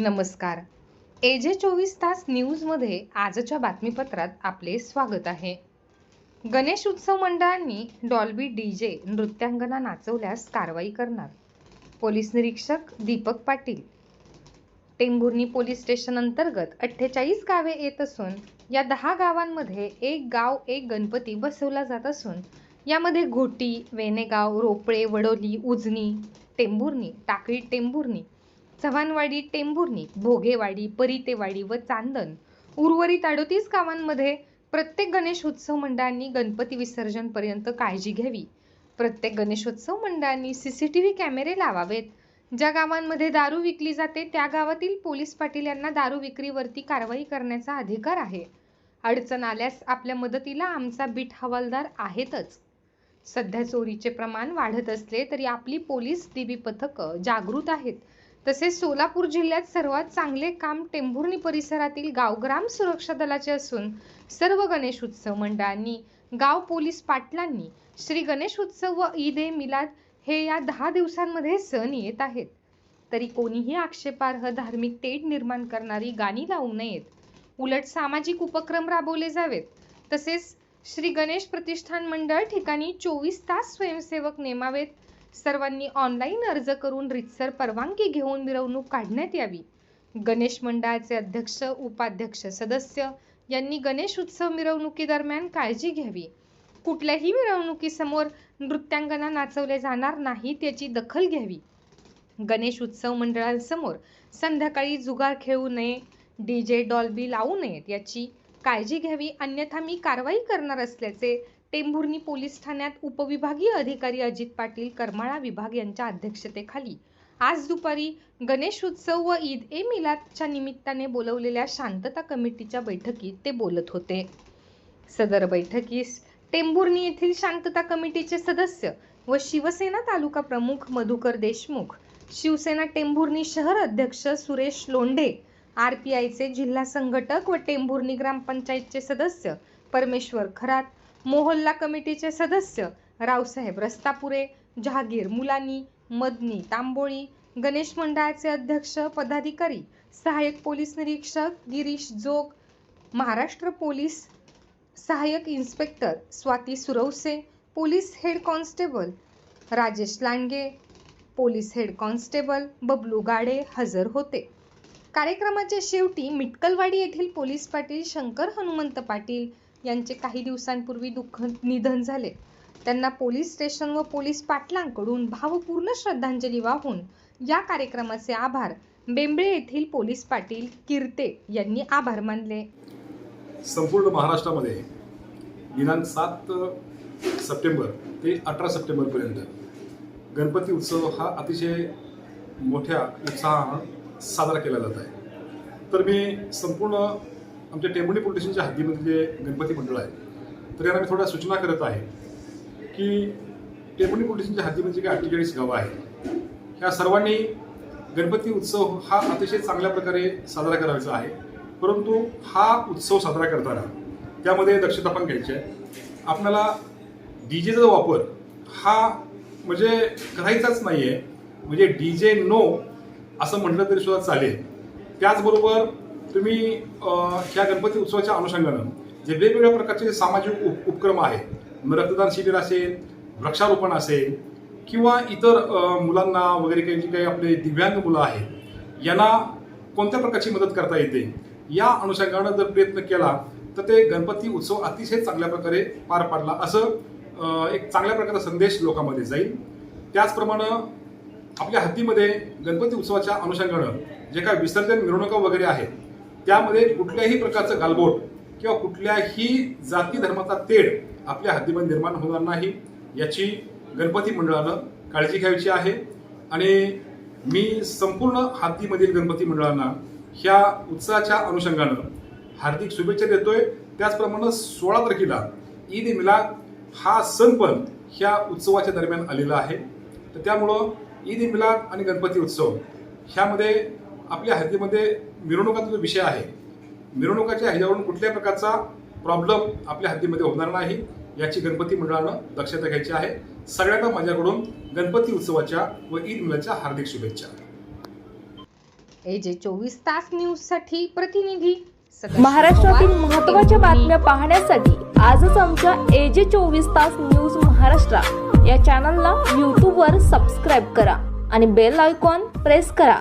नमस्कार. एजे चोवीस तास न्यूजमध्ये आजच्या बातमीपत्रात आपले स्वागत आहे. गणेश उत्सव मंडळांनी डॉल्बी डीजे नृत्यांगना नाचवल्यास कारवाई करणार. पोलीस निरीक्षक दीपक पाटील. टेंभुर्णी पोलीस स्टेशन अंतर्गत अठ्ठेचाळीस गावे येत असून या दहा गावांमध्ये एक गाव एक गणपती बसवला जात असून यामध्ये घोटी वेनेगाव रोपळे वडोली उजनी टेंभुर्णी टाकळी टेंभुर्णी चव्हाणवाडी टेंभुर्णी भोगेवाडी परितेवाडी व चांदण. उर्वरित अडतीस गावांमध्ये प्रत्येक गणेश उत्सव मंडळांनी गणपती विसर्जनपर्यंत काळजी घ्यावी. प्रत्येक गणेशोत्सव मंडळांनी सी सी टी व्ही कॅमेरे लावावेत. ज्या गावांमध्ये दारू विकली जाते त्या गावातील पोलीस पाटील यांना दारू विक्रीवरती कारवाई करण्याचा अधिकार आहे. अडचण आल्यास आपल्या मदतीला आमचा बीट हवालदार आहेतच. सध्या चोरीचे प्रमाण वाढत असले तरी आपली पोलीस डीबी पथकं जागृत आहेत. तसेच सोलापूर जिल्ह्यात सर्वात चांगले काम टेंभुर्णी परिसरातील गावग्राम सुरक्षा दलाचे असून सर्व गणेश उत्सव मंडळांनी गाव पोलीस पाटलांनी श्री गणेश उत्सव व ईद ए मिलाद हे या दहा दिवसांमध्ये सण येत आहेत. तरी कोणीही आक्षेपार्ह धार्मिक तेढ निर्माण करणारी गाणी लावू नयेत. उलट सामाजिक उपक्रम राबवले जावेत. तसेच श्री गणेश प्रतिष्ठान मंडळ ठिकाणी चोवीस तास स्वयंसेवक नेमावेत. सर्वांनी ऑनलाईन अर्ज करून रितसर परवानगी घेऊन मिरवणूक काढण्यात यावी. गणेश मंडळाचे अध्यक्ष उपाध्यक्ष सदस्य यांनी गणेश उत्सव मिरवणुकीदरम्यान काळजी घ्यावी. कुठल्याही मिरवणुकीसमोर नृत्यांगना नाचवले जाणार नाहीत याची दखल घ्यावी. गणेश उत्सव मंडळांसमोर संध्याकाळी जुगार खेळू नये डी जे डॉल्बी लावू नयेत याची काळजी घ्यावी. अन्यथा मी कारवाई करणार असल्याचे टेंभुर्णी पोलीस ठाण्यात उपविभागीय अधिकारी अजित पाटील करमाळा विभाग यांच्या अध्यक्षतेखाली. आज दुपारी गणेश उत्सव व ईद ए मिलादच्या निमित्ताने बोलवलेल्या शांतता कमिटीच्या बैठकीत ते बोलत होते. सदर बैठकीस टेंभुर्णी येथील शांतता कमिटीचे सदस्य व शिवसेना तालुका प्रमुख मधुकर देशमुख शिवसेना टेंभुर्णी शहर अध्यक्ष सुरेश लोंढे आर पी आयचे जिल्हा संघटक व टेंभुर्णी ग्रामपंचायतचे सदस्य परमेश्वर खरात मोहल्ला कमिटीचे सदस्य रावसाहेब रस्तापुरे जहागीर मुलानी मदनी तांबोळी गणेश मंडळाचे अध्यक्ष पदाधिकारी सहाय्यक पोलीस निरीक्षक गिरीश जोग महाराष्ट्र पोलीस सहाय्यक inspector Swati Suravase police head constable Rajesh Landge police head constable Bablu Gade हजर होते. कार्यक्रमाच्या शेवटी मिटकलवाडी येथील पोलीस पाटील शंकर हनुमंत पाटील यांचे काही दिवसांपूर्वी दुःख निधन झाले. त्यांना पोलीस स्टेशन व पोलीस पाटलांकडून भावपूर्ण श्रद्धांजली वाहून या कार्यक्रमाचे आभार बेंबळे येथील पोलीस पाटील किर्ते यांनी आभार मानले. संपूर्ण महाराष्ट्रामध्ये दिनांक सात सप्टेंबर ते अठरा सप्टेंबरपर्यंत गणपती उत्सव हा अतिशय मोठ्या उत्साहानं साजरा केला जात आहे. तर मी संपूर्ण आमच्या टेंभुर्णी पोलीस स्टेशनच्या हद्दीमध्ये जे गणपती मंडळ आहे तर यांना मी थोड्या सूचना करत आहे की टेंभुर्णी पोलीस स्टेशनच्या हद्दीमध्ये जे काही अठ्ठेचाळीस गावं आहेत ह्या सर्वांनी गणपती उत्सव हा अतिशय चांगल्या प्रकारे साजरा करायचा आहे. परंतु हा उत्सव साजरा करताना त्यामध्ये दक्षता पण घ्यायची आहे. आपल्याला डी जेचा वापर हा म्हणजे करायचाच नाही आहे म्हणजे डी जे नो असं म्हटलं तरी सुद्धा चालेल. त्याचबरोबर तुम्ही ह्या गणपती उत्सवाच्या अनुषंगानं जे वेगवेगळ्या प्रकारचे जे सामाजिक उप उपक्रम आहेत मग रक्तदान शिबिर असेल वृक्षारोपण असेल किंवा इतर मुलांना वगैरे काही जे काही आपले दिव्यांग मुलं आहेत यांना कोणत्या प्रकारची मदत करता येते? या अनुषंगानं जर प्रयत्न केला तर ते गणपती उत्सव अतिशय चांगल्या प्रकारे पार पाडला असं एक चांगल्या प्रकारचा संदेश लोकांमध्ये जाईल. त्याचप्रमाणे आपल्या हद्दीमध्ये गणपती उत्सवाच्या अनुषंगानं जे काय विसर्जन मिरवणुका वगैरे आहेत त्यामध्ये कुठल्याही प्रकारचं गालबोट किंवा कुठल्याही जाती धर्माचा तेढ आपल्या हद्दीमध्ये निर्माण होणार नाही. याची गणपती मंडळानं काळजी घ्यायची आहे. आणि मी संपूर्ण हद्दीमधील गणपती मंडळांना ह्या उत्सवाच्या अनुषंगानं हार्दिक शुभेच्छा देतोय. त्याचप्रमाणे सोळा तारखेला ईद ए मिलाद हा सण पण ह्या उत्सवाच्या दरम्यान आलेला आहे. तर त्यामुळं ईद ए मिलाद आणि गणपती उत्सव ह्यामध्ये आपल्या हद्दीमध्ये मिरवणुकाचा जो विषय आहे मिरवणुकाच्या ह्याच्यावरून कुठल्याही प्रकारचा प्रॉब्लेम आपल्या हद्दीमध्ये होणार नाही याची गणपती मंडळानं दक्षता घ्यायची आहे. सगळ्यांना माझ्याकडून गणपती उत्सवाच्या व ईद मिलादच्या हार्दिक शुभेच्छा. एजे चोवीस तास न्यूजसाठी प्रतिनिधी सदाशिव महाराष्ट्रातील पवार, महत्त्वाच्या देवभूमी. बातम्या पाहण्यासाठी आजच आमच्या एजे चोवीस तास न्यूज महाराष्ट्र या चॅनलला यूट्यूबवर सबस्क्राईब करा आणि बेल आयकॉन प्रेस करा.